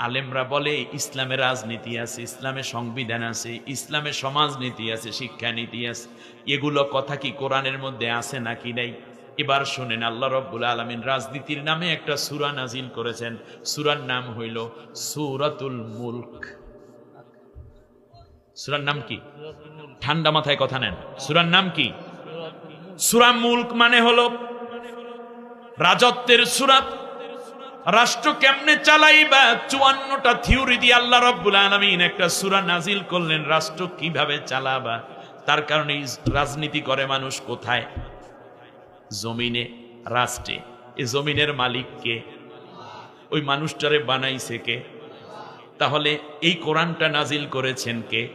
আলেমরা বলে, ইসলামে রাজনীতি আছে, ইসলামে সংবিধান আছে, ইসলামে সমাজনীতি আছে, শিক্ষানীতি আছে। এগুলো কথা কি কোরআনের মধ্যে আছে নাকি নাই? এবার শোনেন, আল্লাহ রব্বুল আলমিন রাজনীতির নামে একটা সুরা নাজিল করেছেন। সুরার নাম হইল সুরাতুল মুলক। সুরার নাম কি? ঠান্ডা মাথায় কথা নেন। সুরার নাম কি? সুরা মুলক মানে হলো রাজত্বের সুরাত রাষ্ট্র কেমনে চালাইবা? চুয়ান্নটা থিওরি দিয়ে আল্লাহ রব্বুল আলমিন একটা সুরা নাজিল করলেন, রাষ্ট্র কীভাবে চালাবা? তার কারণে রাজনীতি করে মানুষ কোথায়? জমিনে, রাষ্ট্রে। এ জমিনের মালিককে ওই মানুষটারে বানাইছে কে? তাহলে এই কোরআনটা নাজিল করেছেন কে?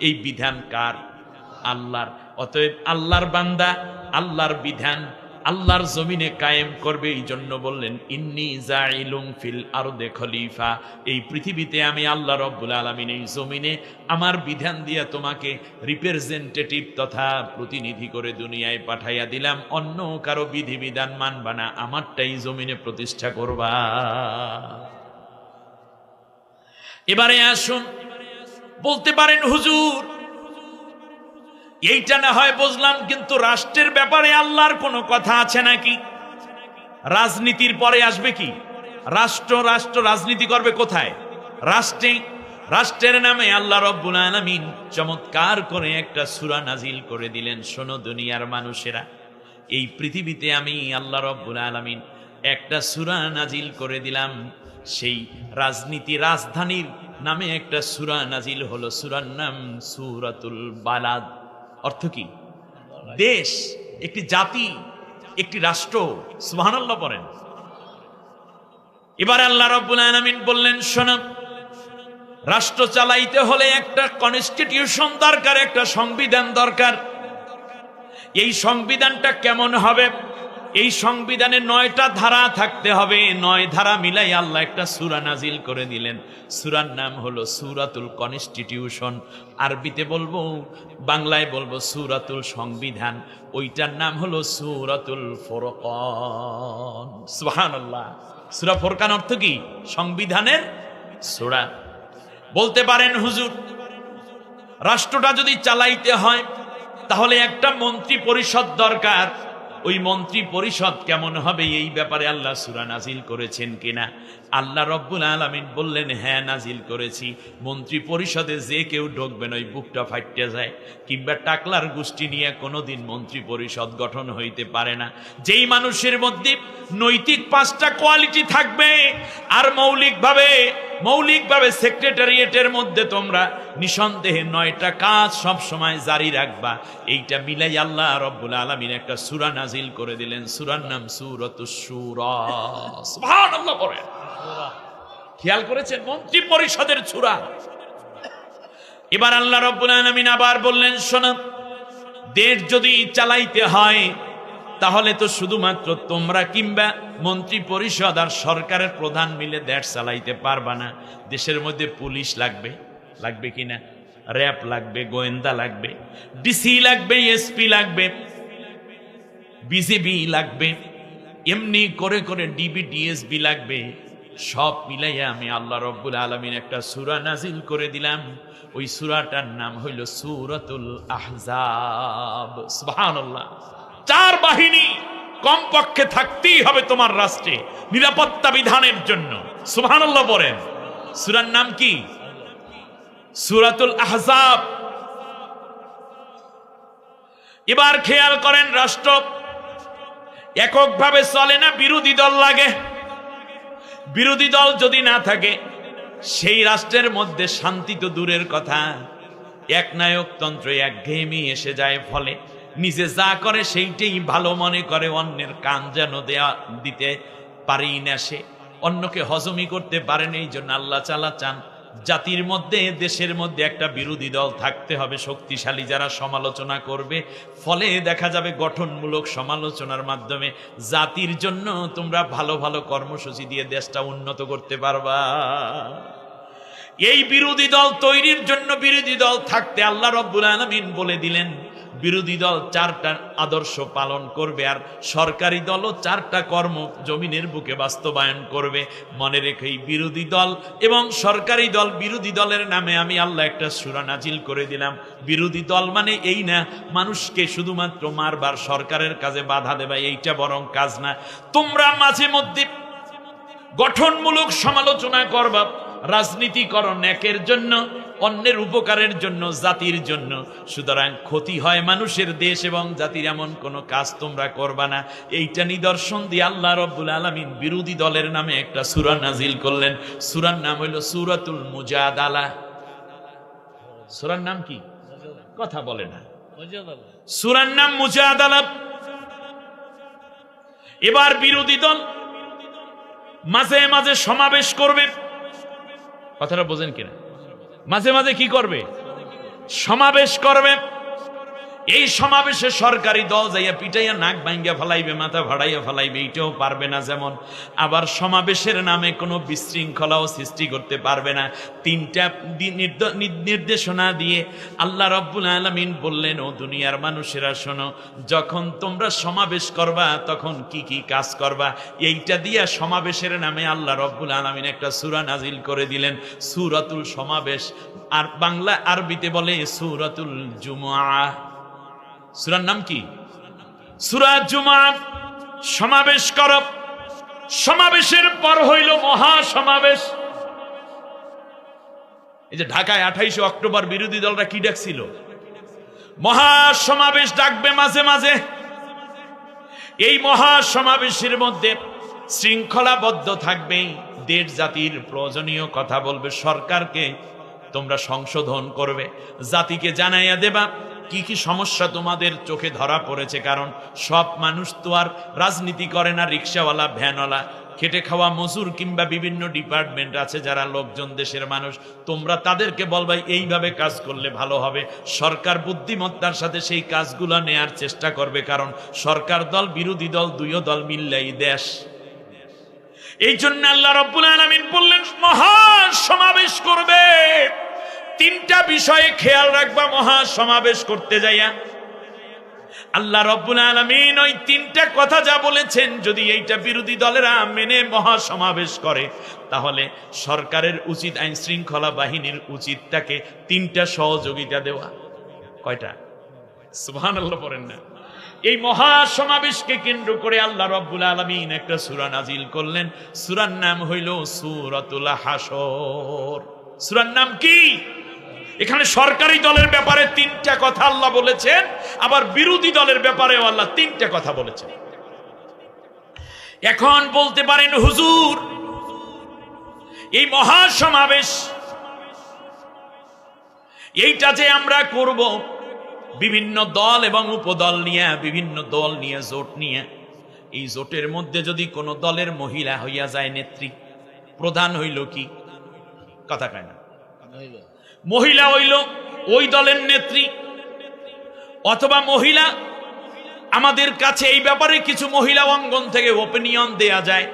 এই বিধান কার? আল্লাহর। অতএব আল্লাহর বান্দা, আল্লাহর বিধান আল্লাহর জমিনে কায়েম করবে এই জন্য বললেন, ইন্নি জাইলুম ফিল আরদে খলিফা। এই পৃথিবীতে আমি আল্লাহ রব্বুল আলমিন এই জমিনে আমার বিধান দিয়া তোমাকে রিপ্রেজেন্টেটিভ তথা প্রতিনিধি করে দুনিয়ায় পাঠাইয়া দিলাম। অন্য কারও বিধিবিধান মানবা না, আমারটাই জমিনে প্রতিষ্ঠা করবা। এবারে আসুন, বলতে পারেন, হুজুর এইটা না হয় বুঝলাম, কিন্তু রাষ্ট্রের ব্যাপারে আল্লাহর কোনো কথা আছে নাকি? রাজনীতির পরে আসবে কি? রাষ্ট্র রাষ্ট্র রাজনীতি করবে কোথায়? রাষ্ট্রে, রাষ্ট্রের নামে আল্লাহ রব্বুল আলামিন চমৎকার করে একটা সূরা নাজিল করে দিলেন, শোনো দুনিয়ার মানুষেরা। এই পৃথিবীতে আমি আল্লাহ রব্বুল আলামিন একটা সূরা নাজিল করে দিলাম, সেই রাজনীতি রাজধানীর নামে একটা সূরা নাজিল হলো, সুরার নাম সূরাতুল বালাদ। অর্থ কি? দেশ, একটি জাতি, একটি রাষ্ট্র সুহানাল্লাহ পড়েন এবার আল্লাহ রব্বুল আলামিন বললেন, শোনো, রাষ্ট্র চালাইতে হলে একটা কনস্টিটিউশন দরকার, একটা সংবিধান দরকার। এই সংবিধানটা কেমন হবে? এই সংবিধানে নয়টা ধারা থাকতে হবে। নয় ধারা মিলাই আল্লাহ একটা সুরা নাজিল করে দিলেন। সুরার নাম হলো সুরাতুল কনস্টিটিউশন। আরবিতে বলব, বাংলায় বলব সুরাতুল সংবিধান। ওইটার নাম হলো সুরাতুল ফোরকন। সুবহানাল্লাহ। সুরা ফোরকান অর্থ কি? সংবিধানের সুরা। বলতে পারেন হুজুর, রাষ্ট্রটা যদি চালাইতে হয়, তাহলে একটা মন্ত্রী পরিষদ দরকার। ওই মন্ত্রী পরিষদ কেমন হবে? এই ব্যাপারে আল্লাহ সুরা নাজিল করেছেন কিনা? আল্লাহ রব্বুল আলমিন বললেন হ্যাঁ নাজিল করেছি। মন্ত্রী পরিষদে যে কেউ ঢুকবেন, ওই বুকটা ফাইটে যায়। কিংবা টাকলার গোষ্ঠী নিয়ে কোনোদিন মন্ত্রী পরিষদ গঠন হইতে পারে না। যেই মানুষের মধ্যে নৈতিক পাঁচটা কোয়ালিটি থাকবে, আর মৌলিকভাবে মৌলিকভাবে সেক্রেটারিয়েটের মধ্যে তোমরা নিঃসন্দেহে নয়টা কাজ সব সময় জারি রাখবা। এইটা মিলাই আল্লাহ রব্বুল আলমিন একটা সুরা নাজিল করে দিলেন। সুরার নাম সুরত সুর। পড়েন খেয়াল করেছেন? মন্ত্রী পরিষদের সুরা এবার আল্লাহ রব্বুল আবার বললেন, শোনো, দেশ যদি চালাইতে হয়, তাহলে তো শুধুমাত্র তোমরা কিংবা মন্ত্রী পরিষদ আর সরকারের প্রধান মিলে দেশ চালাইতে পারবা না। দেশের মধ্যে পুলিশ লাগবে। লাগবে কিনা র্যাব লাগবে, গোয়েন্দা লাগবে, ডিসি লাগবে, এসপি লাগবে, বিজেপি লাগবে, এমনি করে করে ডিবি ডিএসবি লাগবে। সব মিলাইয়া আমি আল্লাহ রব্বুল আলমিন একটা সুরা নাজিল করে দিলাম। ওই সুরাটার নাম হইল সুরতুল আহজাব। চার বাহিনী কমপক্ষে থাকতেই হবে তোমার রাষ্ট্রে নিরাপত্তা বিধানের জন্য। সুবহানাল্লাহ বলেন। সুরার নাম কি? সুরাতুল আহজাব। এবার খেয়াল করেন, রাষ্ট্র এককভাবে চলে না, বিরোধী দল লাগে। বিরোধী দল যদি না থাকে, সেই রাষ্ট্রের মধ্যে শান্তি তো দূরের কথা। এক নায়কতন্ত্র ঘেমি এসে যায় ফলে। নিজে যা করে সেইটাই ভালো মনে করে, অন্যের কান যেন দেয়া দিতে পারি না সে। অন্যকে হজমি করতে পারেন, এই জন্য আল্লাহ চালা চান। জাতির মধ্যে, দেশের মধ্যে একটা বিরোধী দল থাকতে হবে, শক্তিশালী যারা সমালোচনা করবে। ফলে দেখা যাবে গঠনমূলক সমালোচনার মাধ্যমে জাতির জন্য তোমরা ভালো ভালো কর্মসূচি দিয়ে দেশটা উন্নত করতে পারবা। এই বিরোধী দল তৈরির জন্য বিরোধী দল থাকতে আল্লাহ রব্বুল আলমিন বলে দিলেন বিরোধী দল চারটা আদর্শ পালন করবে আর সরকারি দলও চারটা কর্ম জমিনের বুকে বাস্তবায়ন করবে। মনে রেখে বিরোধী দল এবং সরকারি দল, বিরোধী দলের নামে আমি আল্লাহ একটা সুরা নাজিল করে দিলাম। বিরোধী দল মানে এই না, মানুষকে শুধুমাত্র মারবার সরকারের কাজে বাধা দেবা, এইটা বরং কাজ না। তোমরা মাঝে মধ্যে গঠনমূলক সমালোচনা করবা রাজনীতি করো ন্যাকের জন্য অন্যের উপকারের জন্য, জাতির জন্য। সুতরাং ক্ষতি হয় মানুষের দেশ এবং জাতির এমন কোনো কাজ তোমরা করবা না। এইটা নিদর্শন দিয়ে আল্লাহ রব্বুল আলমিন বিরোধী দলের নামে একটা সুরা নাজিল করলেন। সুরার নাম হইল সুরাতুল মুজাদালা। সুরার নাম কি? কথা বলে না। সুরার নাম মুজাদালা। এবার বিরোধী দল মাঝে মাঝে সমাবেশ করবে। কথাটা বোঝেন কিনা? মাঝে মাঝে কি করবে? সমাবেশ করবে। এই সমাবেশে সরকারি দল যাইয়া পিটাইয়া নাক ভাঙ্গিয়া ফেলাইবে, মাথা ভাড়াইয়া ফেলাইবে এইটাও পারবে না যেমন। আবার সমাবেশের নামে কোনো বিশৃঙ্খলাও সৃষ্টি করতে পারবে না। তিনটা নির্দ- নির্দেশনা দিয়ে আল্লাহ রব্বুল আলমিন বললেন, ও দুনিয়ার মানুষেরা, শোনো, যখন তোমরা সমাবেশ করবা, তখন কি কি কাজ করবা? এইটা দিয়া সমাবেশের নামে আল্লাহ রব্বুল আলমিন একটা সুরা নাজিল করে দিলেন, সুরাতুল সমাবেশ। আর বাংলা আরবিতে বলে সুরাতুল জুমা সুরার নাম কি? সুরা জুমা সমাবেশ কর। সমাবেশের পর হইল মহা সমাবেশ এই যে ঢাকায় আঠাইশে অক্টোবর বিরোধী দলরা কি ডাকছিল? মহা সমাবেশ ডাকবে মাঝে মাঝে। এই মহা সমাবেশের মধ্যে শৃঙ্খলাবদ্ধ থাকবে দেশ জাতির প্রয়োজনীয় কথা বলবে সরকারকে। তোমরা সংশোধন করবে, জাতিকে জানাইয়া দেবা। কি কি সমস্যা তোমাদের চোখে ধরা পড়েছে? কারণ সব মানুষ তো আর রাজনীতি করে না, রিক্সাওয়ালা, ভ্যানওয়ালা, খেটে খাওয়া মজুর কিংবা বিভিন্ন ডিপার্টমেন্ট আছে যারা লোকজন, দেশের মানুষ। তোমরা তাদেরকে বলবা এইভাবে কাজ করলে ভালো হবে। সরকার বুদ্ধিমত্তার সাথে সেই কাজগুলো নেয়ার চেষ্টা করবে, কারণ সরকার দল, বিরোধী দল, দুইও দল মিললেই দেশ। এই জন্য আল্লাহ রব্বুল আলমিন বললেন, মহা সমাবেশ করবে। তিনটা বিষয়ে খেয়াল রাখবা মহা সমাবেশ করতে যাইয়া। আল্লাহ রব্বুল আলমিন ওই তিনটা কথা যা বলেছেন, যদি এইটা বিরোধী দলেরা মেনে মহা সমাবেশ করে, তাহলে সরকারের উচিত আইন শৃঙ্খলা বাহিনীর উচিত তাকে তিনটা সহযোগিতা দেওয়া। কয়টা? সুবহান আল্লাহ পড়েন না। এই মহা সমাবেশকে কেন্দ্র করে আল্লাহ রব্বুল আলমিন একটা সুরা নাজিল করলেন। সুরার নাম হইল সুরাতুল হাসর সুরার নাম কি? এখানে সরকারি দলের ব্যাপারে তিনটা কথা আল্লাহ বলেছেন, আবার বিরোধী দলের ব্যাপারেও আল্লাহ তিনটা কথা বলেছেন। এখন বলতে পারেন, হুজুর, এই মহা সমাবেশ এইটা যে আমরা করব, বিভিন্ন দল এবং উপদল নিয়ে, বিভিন্ন দল নিয়ে, জোট নিয়ে, এই জোটের মধ্যে যদি কোনো দলের মহিলা হইয়া যায় নেত্রী, প্রধান হইল কি? কথা কয় না। মহিলা হইল ওই দলের নেত্রী। অথবা মহিলা, আমাদের কাছে এই ব্যাপারে কিছু মহিলা অঙ্গন থেকে ওপিনিয়ন দেয়া যায়।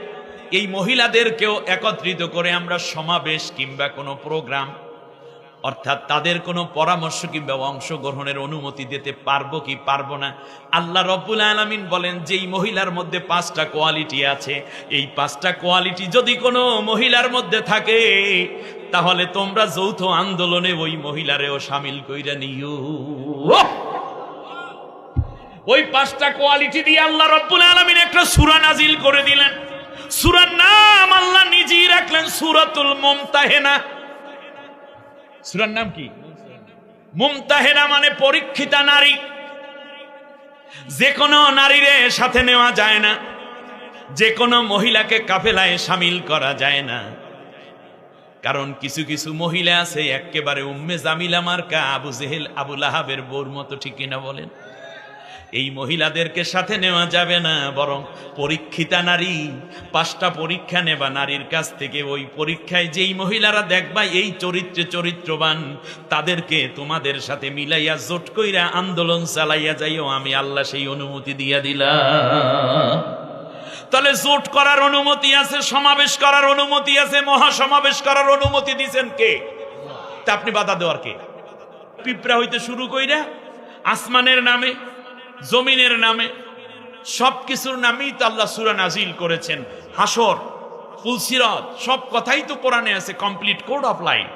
এই মহিলাদেরকেও একত্রিত করে আমরা সমাবেশ কিংবা কোনো প্রোগ্রাম অর্থাৎ তাদের কোনো পরামর্শ কিংবা অংশগ্রহণের অনুমতি দিতে পারব কি পারব না? আল্লাহ রব্বুল আলমিন বলেন, যেই মহিলার মধ্যে পাঁচটা কোয়ালিটি আছে, এই পাঁচটা কোয়ালিটি যদি কোনো মহিলার মধ্যে থাকে, তাহলে তোমরা যৌথ আন্দোলনে ওই মহিলারেও সামিল কইরা নিও। ওই পাঁচটা কোয়ালিটি দিয়ে আল্লাহ রব্বুল আলমিন একটা সুরা নাজিল করে দিলেন। সুরার নাম আল্লাহ নিজেই রাখলেন সুরাতুল মমতাহেনা। সুরার নাম কি? মুমতাহেরা মানে পরীক্ষিতা নারী। যে কোনো নারীরে সাথে নেওয়া যায় না। যে কোনো মহিলাকে কাফেলায় সামিল করা যায় না। কারণ কিছু কিছু মহিলা আছে একেবারে উম্মে জামিলা মার্কা, আবু জেহেল আবুল লাহাবের বোর মতো, ঠিক কিনা বলেন? এই মহিলাদেরকে সাথে নেওয়া যাবে না, বরং পরীক্ষিতা নারী, পাঁচটা পরীক্ষা নেবা নারীর কাছ থেকে। ওই পরীক্ষায় যেই মহিলারা দেখবা এই চরিত্রে চরিত্রবান, তাদেরকে তোমাদের সাথে মিলাইয়া জোট কইরা আন্দোলন চালাইয়া যাইও, আমি আল্লাহ সেই অনুমতি দিয়া দিলাম। তাহলে জোট করার অনুমতি আছে, সমাবেশ করার অনুমতি আছে, মহাসমাবেশ করার অনুমতি দিছেন কে? তা আপনি বাধা দেওয়ার কে? পিঁপড়া হইতে শুরু কইরা, আসমানের নামে জমিনের নামে সব কিছুর নামেই তো আল্লাহ সুরা নাজিল করেছেন। হাসর ফুলসিরত, সব কথাই তো কোরআনে আছে, কমপ্লিট কোড অফ লাইফ